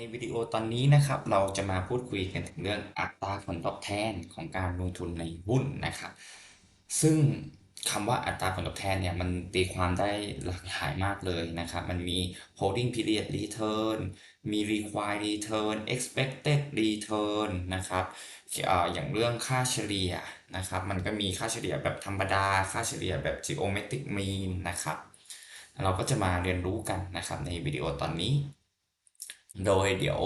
ในวิดีโอตอนนี้นะครับ เราจะมาพูดคุยกันถึงเรื่องอัตราผลตอบแทนของการลงทุนในหุ้นนะครับ ซึ่งคำว่าอัตราผลตอบแทนเนี่ยมันตีความได้หลากหลายมากเลยนะครับ มันมี holding period return มี required return expected return นะครับอย่างเรื่องค่าเฉลี่ยนะครับ มันก็มีค่าเฉลี่ยแบบธรรมดา ค่าเฉลี่ยแบบ geometric mean นะครับ เราก็จะมาเรียนรู้กันนะครับในวิดีโอตอนนี้ โดยเดี๋ยว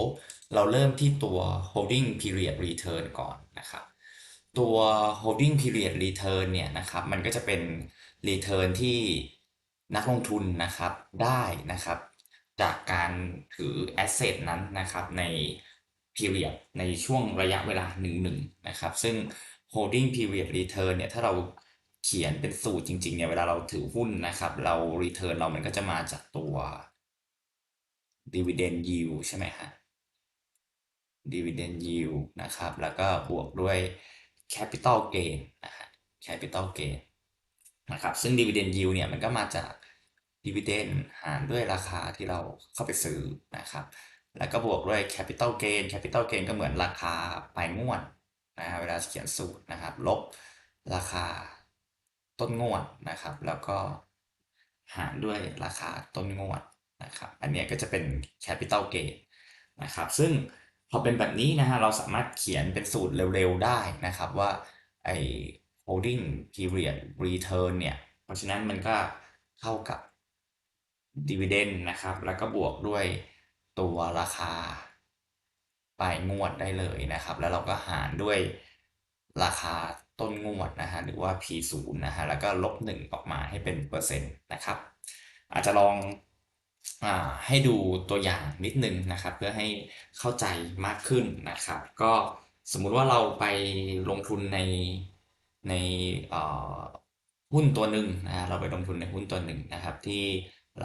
เราเริ่มที่ตัว holding period return ก่อนนะครับ ตัว holding period return เนี่ยนะครับมันก็จะเป็น return ที่นักลงทุนนะครับได้นะครับ จากการถือ asset นั้นนะครับใน period ในช่วงระยะเวลาหนึ่งหนึ่งนะครับ ซึ่ง holding period return เนี่ยถ้าเราเขียนเป็นสูตรจริงๆเนี่ยเวลาเราถือหุ้นนะครับ เรา return เรามันก็จะมาจากตัว dividend yield ใช่ไหมฮะ dividend yield นะครับ แล้วก็บวกด้วย capital gain นะฮะ capital gain นะครับ ซึ่ง dividend yield เนี่ยมันก็มาจาก dividend หารด้วยราคาที่เราเข้าไปซื้อนะครับ แล้วก็บวกด้วย capital gain capital gain ก็เหมือนราคาปลายงวดนะฮะเวลาเขียนสูตรนะครับ ลบราคาต้นงวดนะครับ แล้วก็หารด้วยราคาต้นงวด นะครับอันนี้ก็จะเป็น capital gain นะครับซึ่งพอเป็นแบบนี้นะฮะเราสามารถเขียนเป็นสูตรเร็วๆได้นะครับว่าไอ้ holding period return เนี่ย เพราะฉะนั้นมันก็เท่ากับ dividend นะครับ แล้วก็บวกด้วยตัวราคาปลายงวดได้เลยนะครับ แล้วเราก็หารด้วยราคาต้นงวดนะฮะหรือว่า P0 นะฮะแล้วก็ลบหนึ่งออกมาให้เป็นเปอร์เซ็นต์นะครับ อาจจะลอง ให้ดูตัวอย่างนิดนึงนะครับ เพื่อให้เข้าใจมากขึ้นนะครับ ก็สมมุติว่าเราไปลงทุนในในหุ้นตัวหนึ่งนะเราไปลงทุนในหุ้นตัวหนึ่งนะครับ ที่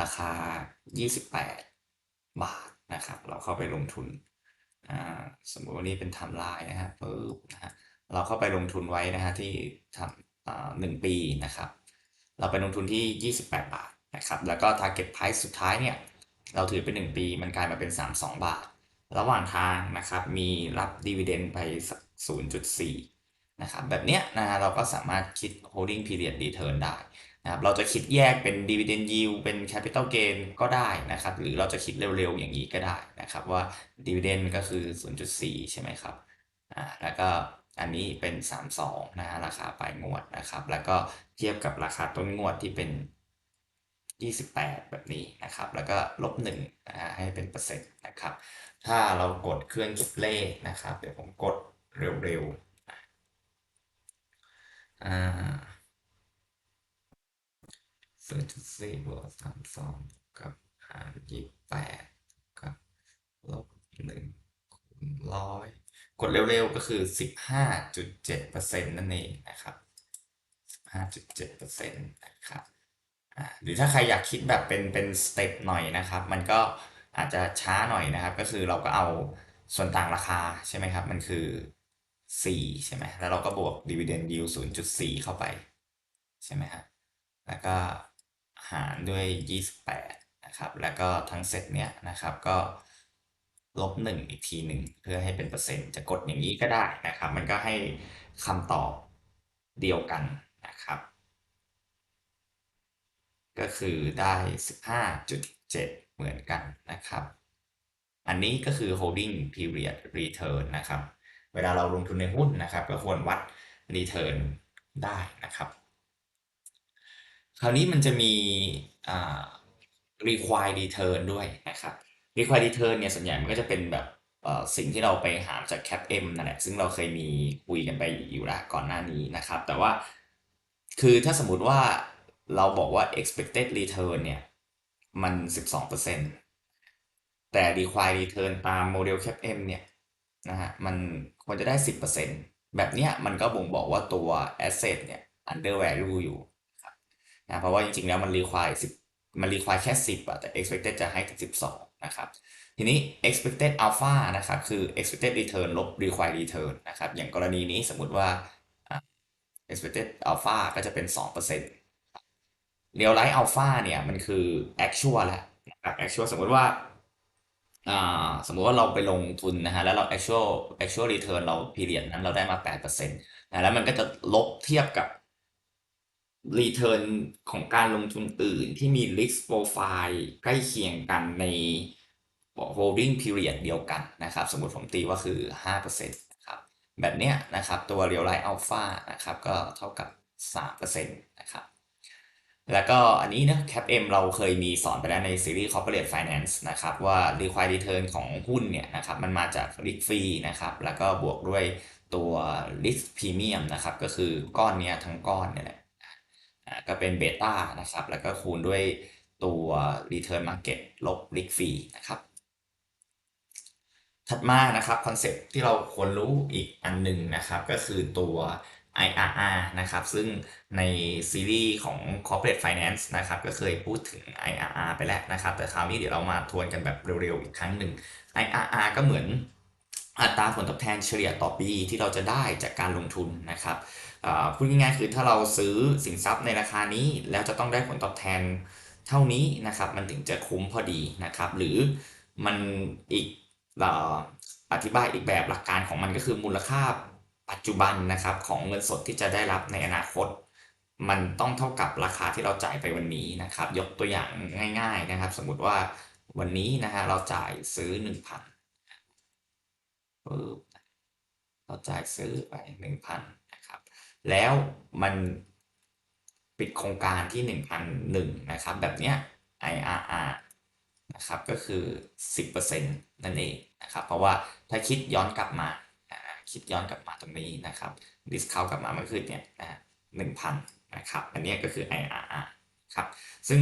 ราคา 28 บาทนะครับ เราเข้าไปลงทุนอ่าสมมุติว่านี่เป็นไทม์ไลน์นะฮะปึ๊บนะฮะเราเข้าไปลงทุนไว้นะฮะที่ทำอ่าหนึ่งปีนะครับ เราไปลงทุนที่ 28 บาท นะครับแล้วก็ target price สุดท้ายเนี่ยเราถือเป็น1ปีมันกลายมาเป็น 32 บาท ระหว่างทางนะครับมีรับ dividend ไปสัก0.4นะครับแบบเนี้ยนะฮะเราก็สามารถคิด holding period return ได้นะครับเราจะคิดแยกเป็น dividend yield เป็น capital gain ก็ได้นะครับหรือเราจะคิดเร็วๆ อย่างนี้ก็ได้นะครับว่า dividend ก็คือ 0.4 ใช่ไหมครับอ่าแล้วก็อันนี้เป็น 32นะฮะราคาปลายงวดนะครับแล้วก็เทียบกับราคาต้นงวดที่เป็น 28 แบบนี้นะครับ แล้วก็ลบ1นะฮะให้เป็นเปอร์เซ็นต์นะครับ ถ้าเรากดเครื่องคิดเลขนะครับ เดี๋ยวผมกดเร็วๆอ่า0.4บวก32กับหาร28กับลบ1คูณร้อยกดเร็วๆก็คือ 15.7%นั่นเองนะครับ 15.7%นะครับ อ่าหรือถ้าใครอยากคิดแบบเป็นเป็นสเต็ปหน่อยนะครับ มันก็อาจจะช้าหน่อยนะครับ ก็คือเราก็เอาส่วนต่างราคาใช่ไหมครับ มันคือ 4 ใช่ไหมแล้วเราก็บวก dividend yield 0.4 เข้าไป ใช่ไหมครับแล้วก็หารด้วย 28 นะครับ แล้วก็ทั้งเซตเนี้ยนะครับก็ลบหนึ่งอีกทีหนึ่งเพื่อให้เป็นเปอร์เซ็นต์จะกดอย่างนี้ก็ได้นะครับ มันก็ให้คำตอบเดียวกันนะครับ ก็คือได้ 15.7 เหมือนกันนะครับ อันนี้ก็คือ holding period return นะครับ เวลาเราลงทุนในหุ้นนะครับ ก็ควรวัด return ได้นะครับ คราวนี้มันจะมี required return ด้วยนะครับ required return เนี่ยส่วนใหญ่มันก็จะเป็นแบบสิ่งที่เราไปหาจาก cap m นั่นแหละ ซึ่งเราเคยมีคุยกันไปอยู่แล้วก่อนหน้านี้นะครับ แต่ว่าคือถ้าสมมติว่า เราบอกว่า expected return เนี่ย มัน 12%แต่ required return ตามโมเดล cap m เนี่ยนะฮะมันควรจะได้ 10%แบบเนี้ยมันก็บ่งบอกว่าตัว asset เนี่ย under value อยู่นะครับนะเพราะว่าจริงๆแล้วมัน require 10 มัน require แค่ 10อะแต่ expected จะให้ถึง12 นะครับทีนี้ expected alpha นะครับคือ expected return ลบ required return นะครับอย่างกรณีนี้สมมุติว่า expected alpha ก็จะเป็น 2% real life alpha เนี่ยมันคือ actual แหละนะครับ actual สมมติว่าอ่าสมมุติว่าเราไปลงทุนนะฮะแล้วเรา actual actual return เรา period นั้นเราได้มา 8%นะแล้วมันก็จะลบเทียบกับ return ของการลงทุนอื่นที่มี risk profile ใกล้เคียงกันใน holding period เดียวกันนะครับ สมมติผมตีว่าคือ 5%นะครับแบบเนี้ยนะครับตัว real alpha นะครับก็เท่ากับ 3%นะครับ แล้วก็อันนี้นะ cap m เราเคยมีสอนไปแล้วในซีรีส์ corporate finance นะครับ ว่า required return ของหุ้นเนี่ยนะครับ มันมาจาก risk free นะครับ แล้วก็บวกด้วยตัว risk premium นะครับ ก็คือก้อนเนี้ยทั้งก้อนเนี่ยแหละอ่าก็เป็นเบต้านะครับ แล้วก็คูณด้วยตัว return market ลบ risk free นะครับถัดมานะครับคอนเซ็ปที่เราควรรู้อีกอันหนึ่งนะครับ ก็คือตัว IRR นะครับ ซึ่งในซีรีส์ของ Corporate Finance นะครับก็เคยพูดถึง IRR ไปแล้วนะครับ แต่คราวนี้เดี๋ยวเรามาทวนกันแบบเร็วๆ อีกครั้งหนึ่ง IRR ก็เหมือนอัตราผลตอบแทนเฉลี่ยต่อปีที่เราจะได้จากการลงทุนนะครับพูดง่ายๆคือถ้าเราซื้อสินทรัพย์ในราคานี้ แล้วจะต้องได้ผลตอบแทนเท่านี้นะครับมันถึงจะคุ้มพอดีนะครับหรือมันอีกอธิบายอีกแบบหลักการของมันก็คือมูลค่า ปัจจุบันนะครับของเงินสดที่จะได้รับในอนาคต มันต้องเท่ากับราคาที่เราจ่ายไปวันนี้นะครับ ยกตัวอย่างง่าย ๆนะครับ สมมุติว่าวันนี้นะฮะเราจ่ายซื้อหนึ่งพันเราจ่ายซื้อไปหนึ่งพันนะครับ แล้วมันปิดโครงการที่หนึ่งพันหนึ่งนะครับ แบบเนี้ย IRR นะครับก็คือ 10%นั่นเองนะครับ เพราะว่าถ้าคิดย้อนกลับมา คิดย้อนกลับมาตรงนี้นะครับดิสคาวกลับมาเมันคือเนี่ยนะหนึ่งพันนะครับ อันนี้ก็คือ IRR ครับ ซึ่ง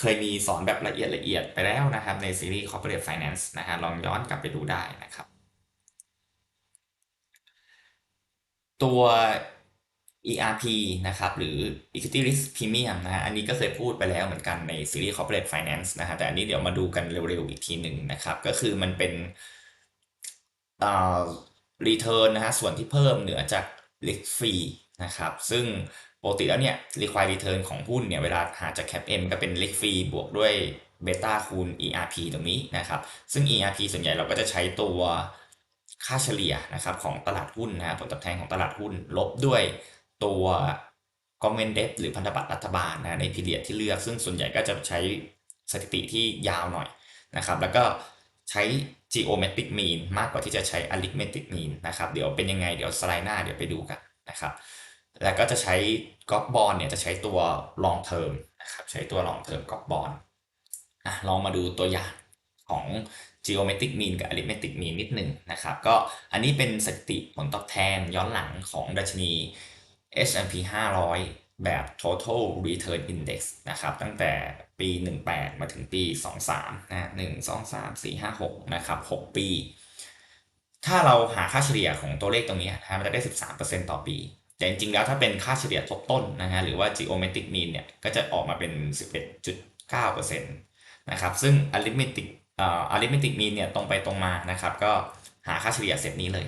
เคยมีสอนแบบละเอียดละเอียดไปแล้วนะครับ ในซีรีส์ Corporate Finance นะฮะลองย้อนกลับไปดูได้นะครับ ตัว ERP นะครับ หรือ Equity Risk Premium นะฮะอันนี้ก็เคยพูดไปแล้วเหมือนกันในซีรีส์ Corporate Finance นะฮะแต่อันนี้เดี๋ยวมาดูกันเร็วๆอีกทีหนึ่งนะครับ ก็คือมันเป็นอ่า return นะฮะส่วนที่เพิ่มเหนือจาก risk free นะครับซึ่งปกติแล้วเนี่ย required return ของหุ้นเนี่ยเวลาหาจาก cap m ก็เป็น risk free บวกด้วยเบต้าคูณ ERP ตรงนี้นะครับซึ่ง ERP ส่วนใหญ่เราก็จะใช้ตัวค่าเฉลี่ยนะครับของตลาดหุ้นนะผลตอบแทนของตลาดหุ้นลบด้วยตัว government debt หรือพันธบัตรรัฐบาลนะในพีเรียดที่เลือก ซึ่งส่วนใหญ่ก็จะใช้สถิติที่ยาวหน่อยนะครับแล้วก็ ใช้ geometric mean มากกว่าที่จะใช้ arithmetic mean นะครับเดี๋ยวเป็นยังไงเดี๋ยวสไลด์หน้าเดี๋ยวไปดูกันนะครับแล้วก็จะใช้ก๊อกบอลเนี่ยจะใช้ตัว long term นะครับใช้ตัว long term ก๊อกบอลอะลองมาดูตัวอย่างของ geometric mean กับ arithmetic mean นิดหนึ่งนะครับ ก็อันนี้เป็นสถิติผลตอบแทนย้อนหลังของดัชนี S&P 500 แบบ total return index นะครับ ตั้งแต่ปี 18 มาถึงปี 23 นะ1 2 3 4 5 6 นะครับ 6 ปี ถ้าเราหาค่าเฉลี่ยของตัวเลขตรงนี้นะมันจะได้ 13%ต่อปี แต่จริงๆแล้วถ้าเป็นค่าเฉลี่ยทบต้นนะฮะหรือว่า geometric mean เนี่ย ก็จะออกมาเป็น 11.9%นะครับ ซึ่ง arithmetic อ่า arithmetic mean เนี่ยตรงไปตรงมานะครับ ก็หาค่าเฉลี่ยเซตนี้เลย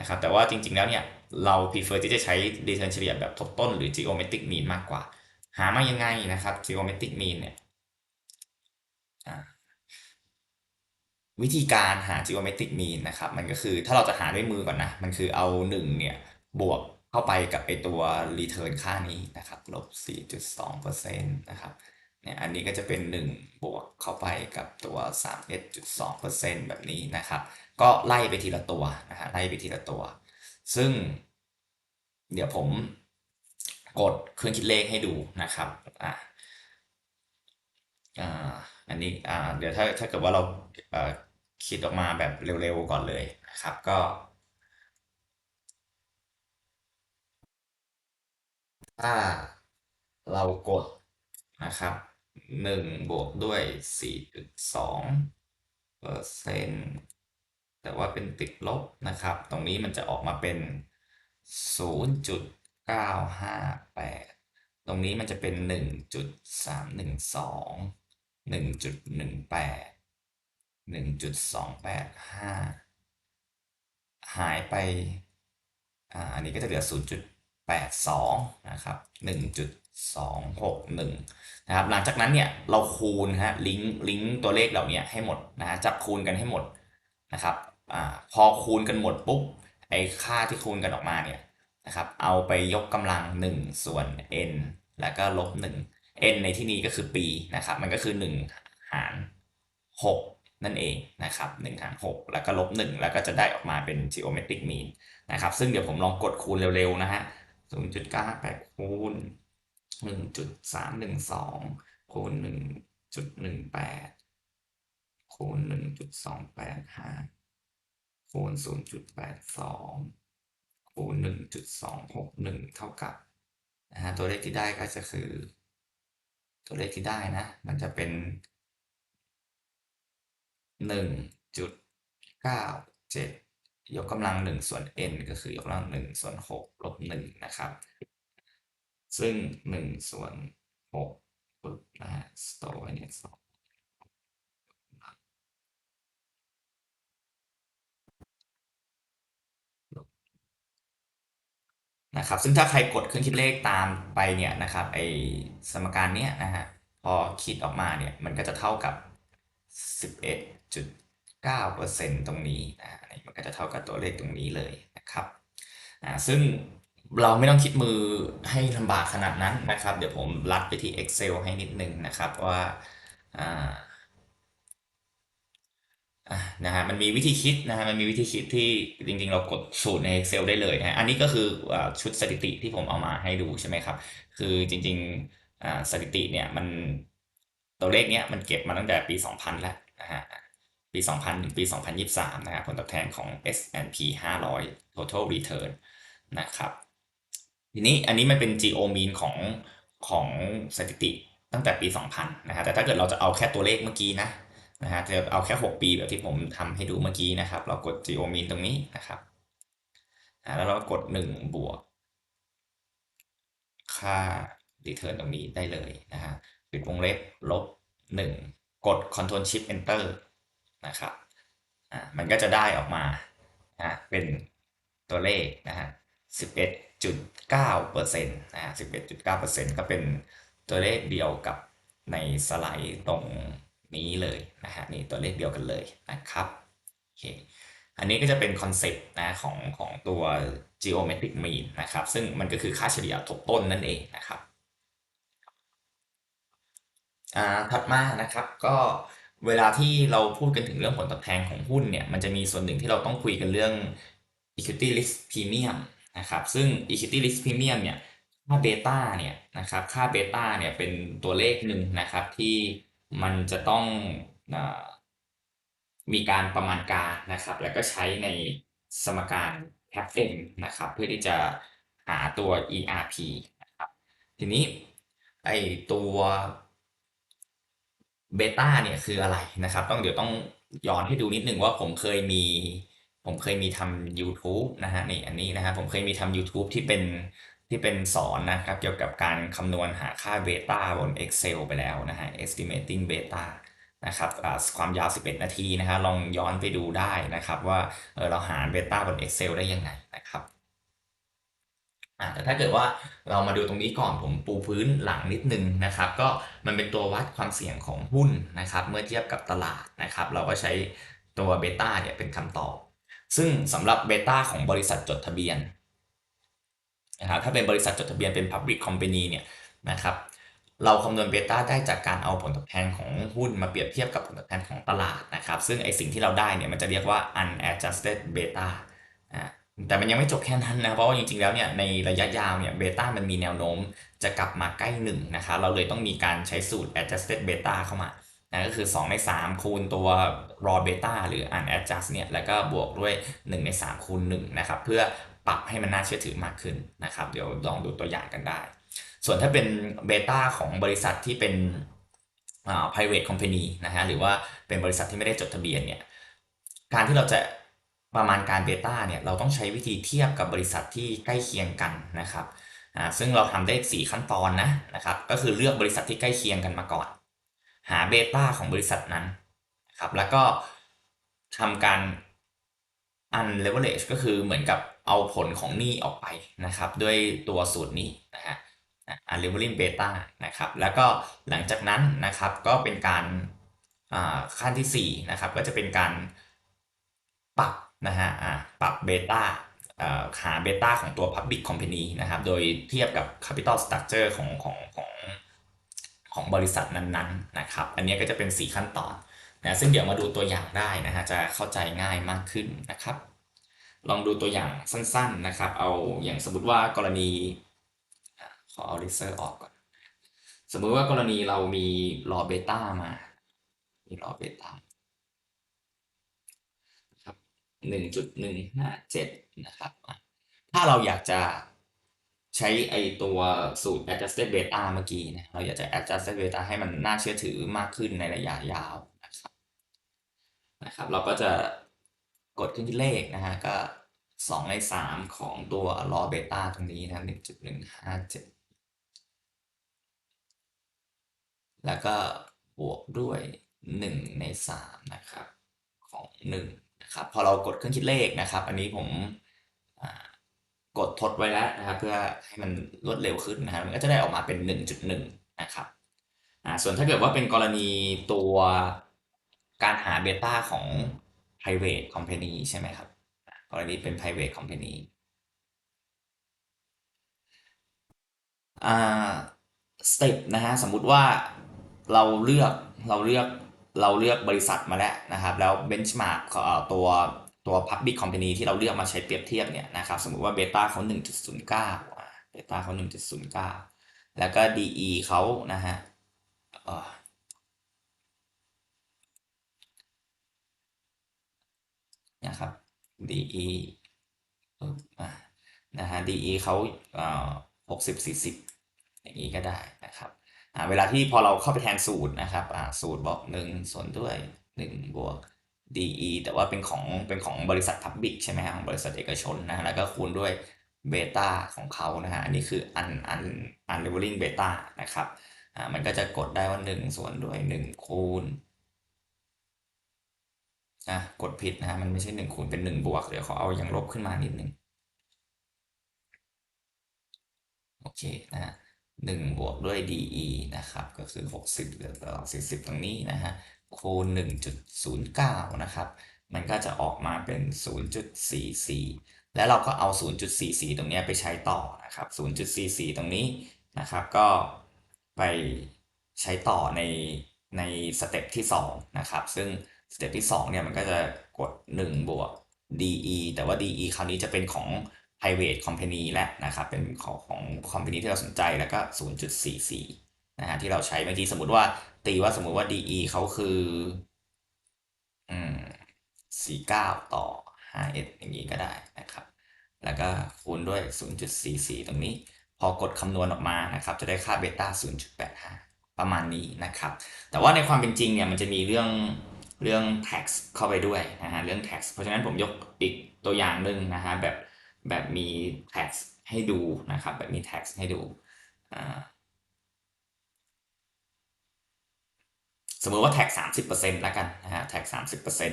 นะครับแต่ว่าจริงๆแล้วเนี่ยเรา prefer ที่จะใช้ return เฉลี่ยแบบทบต้นหรือ geometric mean มากกว่า หามายังไงนะครับ geometric mean เนี่ยวิธีการหา geometric mean นะครับ มันก็คือถ้าเราจะหาด้วยมือก่อนนะ มันคือเอา 1 เนี่ย บวกเข้าไปกับไอตัว return ค่านี้นะครับลบ 4.2%นะครับเนี่ยอันนี้ก็จะเป็น 1 บวกเข้าไปกับตัว 3.2%แบบนี้นะครับ ก็ไล่ไปทีละตัวนะฮะไล่ไปทีละตัว ซึ่งเดี๋ยวผมกดเครื่องคิดเลขให้ดูนะครับอ่าอ่าอันนี้อ่าเดี๋ยวถ้าถ้าเกิดว่าเราคิดออกมาแบบเร็วๆก่อนเลยนะครับก็ถ้าเรากดนะครับหนึ่งบวกด้วยสี่จุดสองเปอร์เซ็นต์ แต่ว่าเป็นติดลบนะครับ ตรงนี้มันจะออกมาเป็นศูนย์จุดเก้าห้าแปดตรงนี้มันจะเป็นหนึ่งจุดสามหายไปอ,าอันนี้ก็จะเหลือศูนย์จุดแปดสองนะครับหนึ่งจุด261 นะครับ หลังจากนั้นเนี่ย เราคูณฮะลิงก์ลิงก์ตัวเลขเหล่านี้ให้หมดนะฮะจับคูณกันให้หมดนะครับ อพอคูณกันหมดปุ๊บไอค่าที่คูณกันออกมาเนี่ยนะครับเอาไปยกกำลัง 1 ส่วน n แล้วก็ลบ 1 n ในที่นี้ก็คือปีนะครับมันก็คือ 1 หาร 6 นั่นเองนะครับ1หาร 6 แล้วก็ลบ 1 แล้วก็จะได้ออกมาเป็น geometric mean นะครับซึ่งเดี๋ยวผมลองกดคูณเร็วๆนะฮะ0.98คูณ1.312คูณ1.18คูณ1.285 คูณ 0.82 คูณ 1.261 เท่ากับนะฮะตัวเลขที่ได้ก็จะคือ ตัวเลขที่ได้นะ มันจะเป็น 1.97 ยกกำลัง 1 ส่วน n ก็คือยกกำลัง 1 ส่วน 6 ลบ 1 นะครับ ซึ่ง 1 ส่วน6ปุ๊บนะฮะสโตไว้เนี่ย2 นะครับซึ่งถ้าใครกดเครื่องคิดเลขตามไปเนี่ยนะครับไอสมการเนี้ยนะฮะพอคิดออกมาเนี่ยมันก็จะเท่ากับ 11.9%ตรงนี้นะอันนี้มันก็จะเท่ากับตัวเลขตรงนี้เลยนะครับอ่าซึ่งเราไม่ต้องคิดมือให้ลำบากขนาดนั้นนะครับ เดี๋ยวผมรัดไปที่ Excel ให้นิดนึงนะครับว่าอ่า นะฮะมันมีวิธีคิดนะฮะมันมีวิธีคิดที่จริงๆ เรากดสูตรใน Excel ได้เลยนะฮะอันนี้ก็คืออชุดสถิติที่ผมเอามาให้ดูใช่ไหมครับ คือจริงๆสถิติเนี่ยมันตัวเลขเนี้ยมันเก็บมาตั้งแต่ปี 2000 แล้วนะฮะปี 2000 ถึงปี 2023 นะครับผลตอบแทนของ S&P 500 total return นะครับทีนี้อันนี้มันเป็น geo mean ของของสถิติตั้งแต่ปี 2000 นะฮะแต่ถ้าเกิดเราจะเอาแค่ตัวเลขเมื่อกี้นะ นะฮะจะเอาแค่ 6 ปีแบบที่ผมทำให้ดูเมื่อกี้นะครับ เรากด geo mean ตรงนี้นะครับแล้วเรากด 1 บวก ค่า return ตรงนี้ได้เลยนะฮะปิดวงเล็บลบ 1 กด control shift enter นะครับอ่ามันก็จะได้ออกมานะเป็นตัวเลขนะฮะ11.9%นะฮะ11.9%ก็เป็นตัวเลขเดียวกับในสไลด์ตรง นี้เลยนะฮะนี่ตัวเลขเดียวกันเลยนะครับโอเคอันนี้ก็จะเป็นคอนเซปต์นะของของตัว geometric mean นะครับซึ่งมันก็คือค่าเฉลี่ยทบต้นนั่นเองนะครับอ่าถัดมานะครับก็เวลาที่เราพูดกันถึงเรื่องผลตอบแทนของหุ้นเนี่ยมันจะมีส่วนหนึ่งที่เราต้องคุยกันเรื่อง equity risk premium นะครับซึ่ง equity risk premium เนี่ยค่าเบต้าเนี่ยนะครับค่าเบต้าเนี่ยเป็นตัวเลขหนึ่งนะครับที่ มันจะต้องอมีการประมาณการนะครับ แล้วก็ใช้ในสมการ CAPM นะครับ เพื่อที่จะหาตัว ERP นะครับ ทีนี้ไอตัวเบต้าเนี่ยคืออะไรนะครับ ต้องเดี๋ยวต้องย้อนให้ดูนิดนึงว่าผมเคยมี ผมเคยมีทำ YouTube นะฮะนี่อันนี้นะครับผมเคยมีทำ YouTube ที่เป็น ที่เป็นสอนนะครับเกี่ยวกับการคำนวณหาค่าเบต้าบน Excel ไปแล้วนะฮะ estimating beta นะครับความยาว 11 นาทีนะฮะลองย้อนไปดูได้นะครับ ว่าเเราหาเบต้าบน Excel ได้ยังไงนะครับแต่ถ้าเกิดว่าเรามาดูตรงนี้ก่อนผมปูพื้นหลังนิดนึงนะครับ ก็มันเป็นตัววัดความเสี่ยงของหุ้นนะครับ เมื่อเทียบกับตลาดนะครับ เราก็ใช้ตัวเบต้าเนี่ยเป็นคำตอบ ซึ่งสำหรับเบต้าของบริษัทจดทะเบียน นะครับถ้าเป็นบริษัทจดทะเบียนเป็น Public Company เนี่ยนะครับเราคำนวณเบต้าได้จากการเอาผลตอบแทนของหุ้นมาเปรียบเทียบกับผลตอบแทนของตลาดนะครับ ซึ่งไอสิ่งที่เราได้เนี่ยมันจะเรียกว่า unadjusted beta อ่าแต่มันยังไม่จบแค่นั้นนะ เพราะว่าจริงๆ แล้วเนี่ยในระยะยาวเนี่ยเบต้ามันมีแนวโน้มจะกลับมาใกล้1นะคะเราเลยต้องมีการใช้สูตร adjusted beta เข้ามานะก็คือ 2 ใน 3 คูณตัว raw beta หรือ unadjust เนี่ยแล้วก็บวกด้วย 1 ใน 3 คูณ1นะครับเพื่อ ปรับให้มันน่าเชื่อถือมากขึ้นนะครับ เดี๋ยวลองดูตัวอย่างกันได้ ส่วนถ้าเป็นเบต้าของบริษัทที่เป็น private company นะฮะหรือว่าเป็นบริษัทที่ไม่ได้จดทะเบียนเนี่ยการที่เราจะประมาณการเบต้าเนี่ยเราต้องใช้วิธีเทียบกับบริษัทที่ใกล้เคียงกันนะครับอ่าซึ่งเราทำได้ 4 ขั้นตอนนะนะครับก็คือเลือกบริษัทที่ใกล้เคียงกันมาก่อน หาเบต้าของบริษัทนั้นนะครับแล้วก็ทำการ unleverage ก็คือเหมือนกับ เอาผลของหนี้ออกไปนะครับ ด้วยตัวสูตรนี้นะฮะ unleveling beta นะครับ แล้วก็หลังจากนั้นนะครับก็เป็นการขั้นที่4นะครับก็จะเป็นการปรับนะฮะอ่าปรับเบต้าหาเบต้าของตัว Public Company นะครับ โดยเทียบกับ Capital Structure ของของของของบริษัทนั้นๆนะครับ อันนี้ก็จะเป็น 4 ขั้นตอนนะซึ่งเดี๋ยวมาดูตัวอย่างได้นะฮะจะเข้าใจง่ายมากขึ้นนะครับ ลองดูตัวอย่างสั้นๆนะครับ เอาอย่างสมมติว่ากรณีขอเอาเลเซอร์ออกก่อน สมมุติว่ากรณีเรามีรอเบต้ามา มีรอเบต้าครับหนึ่งจุดหนึ่งห้าเจ็ดนะครับ ถ้าเราอยากจะใช้ไอตัวสูตร adjusted beta เมื่อกี้นะเราอยากจะ adjusted beta ให้มันน่าเชื่อถือมากขึ้นในระยะยาวนะครับนะครับ เราก็จะ กดขึ้นที่เลขนะฮะ ก็สองในสามของตัว raw beta ตรงนี้นะหนึ่งจุดหนึ่งห้าเจ็ดแล้วก็บวกด้วย 1 ใน 3 นะครับ ของ 1 นะครับ พอเรากดเครื่องคิดเลขนะครับ อันนี้ผมกดทดไว้แล้วนะครับ เพื่อให้มันรวดเร็วขึ้นนะครับมันก็จะได้ออกมาเป็น 1.1 นะครับอ่าส่วนถ้าเกิดว่าเป็นกรณีตัวการหาเบต้าของ private company ใช่ไหมครับกรณีเป็น private company อ่าสเต็ปนะฮะสมมุติว่าเราเลือกเราเลือกเราเลือกบริษัทมาแล้วนะครับ แล้วเบนช์มาร์กตัวตัว Public Company ที่เราเลือกมาใช้เปรียบเทียบเนี่ยนะครับ สมมุติว่าเบต้าเขา1.09เบต้าเขา1.09 แล้วก็ DE เขานะฮะเอ่อ นะครับ DE นะฮะ DE เขาเอ่อ60 40อย่างนี้ก็ได้นะครับเวลาที่พอเราเข้าไปแทนสูตรนะครับสูตรบอก1ส่วนด้วย1บวก DE แต่ว่าเป็นของเป็นของบริษัท Public ใช่ไหมฮะของบริษัทเอกชนนะฮะแล้วก็คูณด้วยเบต้าของเขานะฮะอันนี้คือ un un unleveling beta นะครับอ่ามันก็จะกดได้ว่า 1 ส่วนด้วย 1 คูณ นะกดผิดนะฮะมันไม่ใช่1คูณเป็น1บวกเดี๋ยวขอเอาอย่างลบขึ้นมานิดนึงโอเคนะฮะหนึ่งบวกด้วย DE นะครับ ก็คือ 60เหลือต่อ40 ตรงนี้นะฮะคูณ1.09 นะครับ มันก็จะออกมาเป็น 0.44 แล้วเราก็เอา 0.44 ตรงนี้ไปใช้ต่อนะครับ 0.44 ตรงนี้นะครับก็ไปใช้ต่อในในสเต็ปที่ 2 นะครับ ซึ่ง สเต็ปที่2เนี่ยมันก็จะกด1บวก DE แต่ว่า DE คราวนี้จะเป็นของ private company และนะครับเป็นของของ company ที่เราสนใจแล้วก็ 0.44นะฮะที่เราใช้เมื่อกี้สมมติว่าตีว่าสมมติว่า DE เขาคืออืม49 ต่อ 5s อย่างนี้ก็ได้นะครับ แล้วก็คูณด้วย 0.44 ตรงนี้ พอกดคำนวณออกมานะครับ จะได้ค่าเบต้า0.85 ประมาณนี้นะครับ แต่ว่าในความเป็นจริงเนี่ยมันจะมีเรื่อง เรื่อง tax เข้าไปด้วยนะฮะเรื่อง tax เพราะฉะนั้นผมยกอีกตัวอย่างหนึ่งนะฮะแบบแบบมี tax ให้ดูนะครับแบบมี tax ให้ดูอ่าสมมติว่า tax 30%แล้วกันนะฮะ tax 30%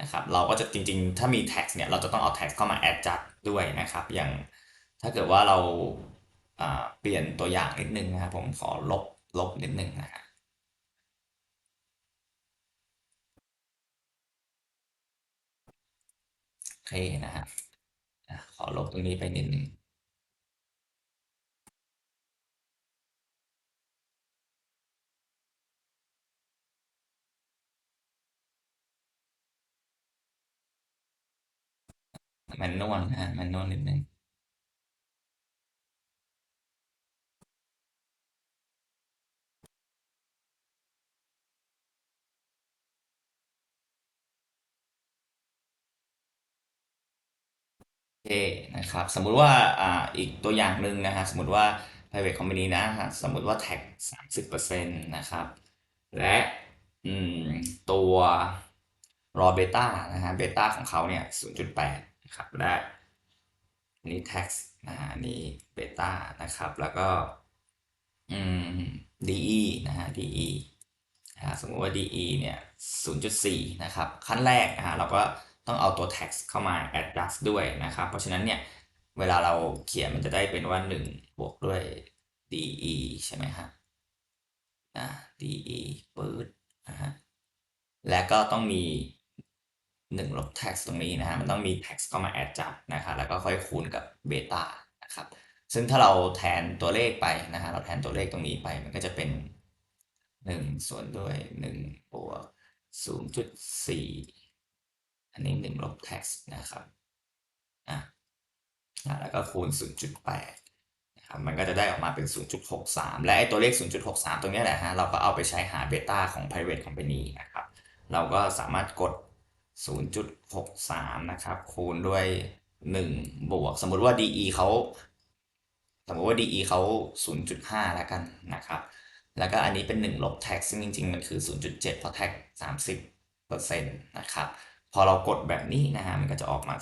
นะครับเราก็จะจริงๆ ถ้ามี tax เนี่ยเราจะต้องเอา tax เข้ามา add จัดด้วยนะครับอย่างถ้าเกิดว่าเราอ่าเปลี่ยนตัวอย่างนิดนึงนะครับผมขอลบลบนิดนึงนะครับโอ เคนะฮะขอลบตรงนี้ไปนิดนึงมันนวลนะฮะแมนนวลนิดนึง เคนะครับสมมุติว่าอ่าอีกตัวอย่างหนึ่งนะฮะสมมติว่า private company นะฮะสมมติว่า tax 30%นะครับ และอืมตัว raw beta นะฮะ beta ของเขาเนี่ย 0.8นะครับและนนี้ tax นะฮะนนี้ beta นะครับ แล้วก็อืม DE นะฮะ DE นะฮะสมมติว่า DE เนี่ย 0.4 นะครับ ขั้นแรกนะฮะเราก็ ต้องเอาตัว tax เข้ามา adjust ด้วยนะครับ เพราะฉะนั้นเนี่ย เวลาเราเขียนมันจะได้เป็นว่า 1 บวกด้วย DE ใช่ไหมฮะนะ DE ปื๊ดนะฮะและก็ต้องมี 1 ลบ tax ตรงนี้นะฮะมันต้องมี tax เข้ามาแอดจับนะครับแล้วก็ค่อยคูณกับเบต้านะครับซึ่งถ้าเราแทนตัวเลขไปนะฮะเราแทนตัวเลขตรงนี้ไปมันก็จะเป็น 1 ส่วนด้วย 1 บวก0.4 อันนี้1ลบ tax นะครับอะอะแล้วก็คูณ 0.8นะครับมันก็จะได้ออกมาเป็น 0.63 และไอ้ตัวเลข 0.63 ตรงเนี้ยแหละฮะเราก็เอาไปใช้หาเบต้าของ private company นะครับเราก็สามารถกด 0.63 นะครับ คูณด้วย 1 บวก สมมุติว่า DE เขาสมมติว่า DE เขา 0.5 แล้วกันนะครับ แล้วก็อันนี้เป็น 1 ลบ tax ซึ่งจริง ๆ มันคือ 0.7 เพราะ tax 30%นะครับ พอเรากดแบบนี้นะฮะมันก็จะออกมา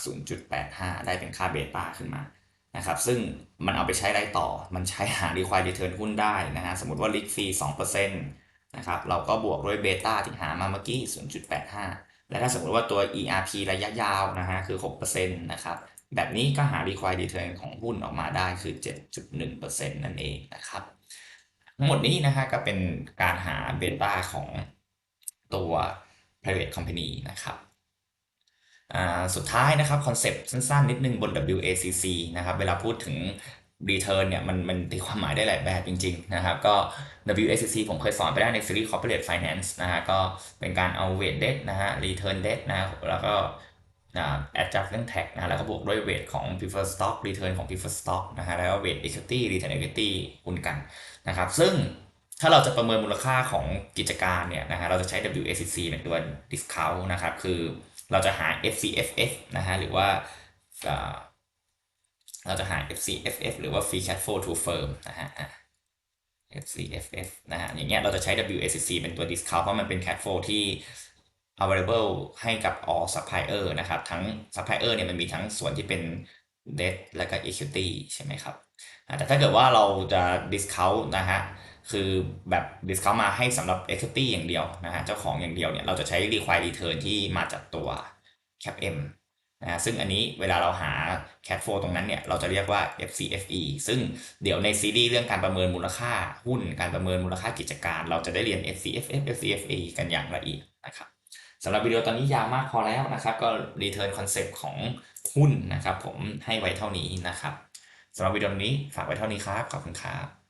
0.85 ได้เป็นค่าเบต้าขึ้นมานะครับซึ่งมันเอาไปใช้ได้ต่อ มันใช้หา required return หุ้นได้นะฮะสมมติว่า risk fee 2%นะครับเราก็บวกด้วยเบต้าที่หามาเมื่อกี้ 0.85 และถ้าสมมติว่าตัว ERP ระยะยาวนะฮะคือ 6%นะครับแบบนี้ก็หา required return ของหุ้นออกมาได้คือ 7.1%นั่นเองนะครับทั้งหมดนี้นะฮะก็เป็นการหาเบต้าของตัว private company นะครับ สุดท้ายนะครับคอนเซปต์สั้นๆ นิดนึงบน WACC นะครับเวลาพูดถึง return เนี่ยมันมันตีความหมายได้หลายแบบจริง ๆ นะครับ ก็ WACC ผมเคยสอนไปได้ในซีรีส์ corporate finance นะฮะก็เป็นการเอา weight debt นะฮะ return debt นะแล้วก็อ่า adjust เรื่อง tax นะแล้วก็บวกด้วย weight ของ preferred stock return ของ preferred stock นะฮะแล้วก็ weight equity return equity คูณกันนะครับ ซึ่งถ้าเราจะประเมินมูลค่าของกิจการเนี่ยนะฮะเราจะใช้ WACC เป็นตัว discount นะครับ คือ เราจะหา FCFF นะฮะหรือว่าเราจะหา FCFF หรือว่า free cash flow to firm นะฮะ FCFF นะฮะอย่างเงี้ยเราจะใช้ WACC เป็นตัว discount เพราะมันเป็น cash flow ที่ available ให้กับ all supplier นะครับ ทั้ง supplier เนี่ยมันมีทั้งส่วนที่เป็น debt และก็ equity ใช่ไหมครับแต่ถ้าเกิดว่าเราจะ discount นะฮะ คือแบบ discount มาให้สำหรับ equity อย่างเดียวนะฮะเจ้าของอย่างเดียวเนี่ยเราจะใช้ Require return ที่มาจากตัว cap M นะฮะซึ่งอันนี้เวลาเราหา cash flow ตรงนั้นเนี่ยเราจะเรียกว่า FCFE ซึ่งเดี๋ยวในซีรีส์เรื่องการประเมินมูลค่าหุ้นการประเมินมูลค่ากิจการ เราจะได้เรียน FCFF FCFE กันอย่างละเอียดนะครับสำหรับวิดีโอตอนนี้ยาวมากพอแล้วนะครับ ก็ return concept ของหุ้นนะครับ ผมให้ไว้เท่านี้นะครับสำหรับวิดีโอนี้ฝากไว้เท่านี้ครับ ขอบคุณครับ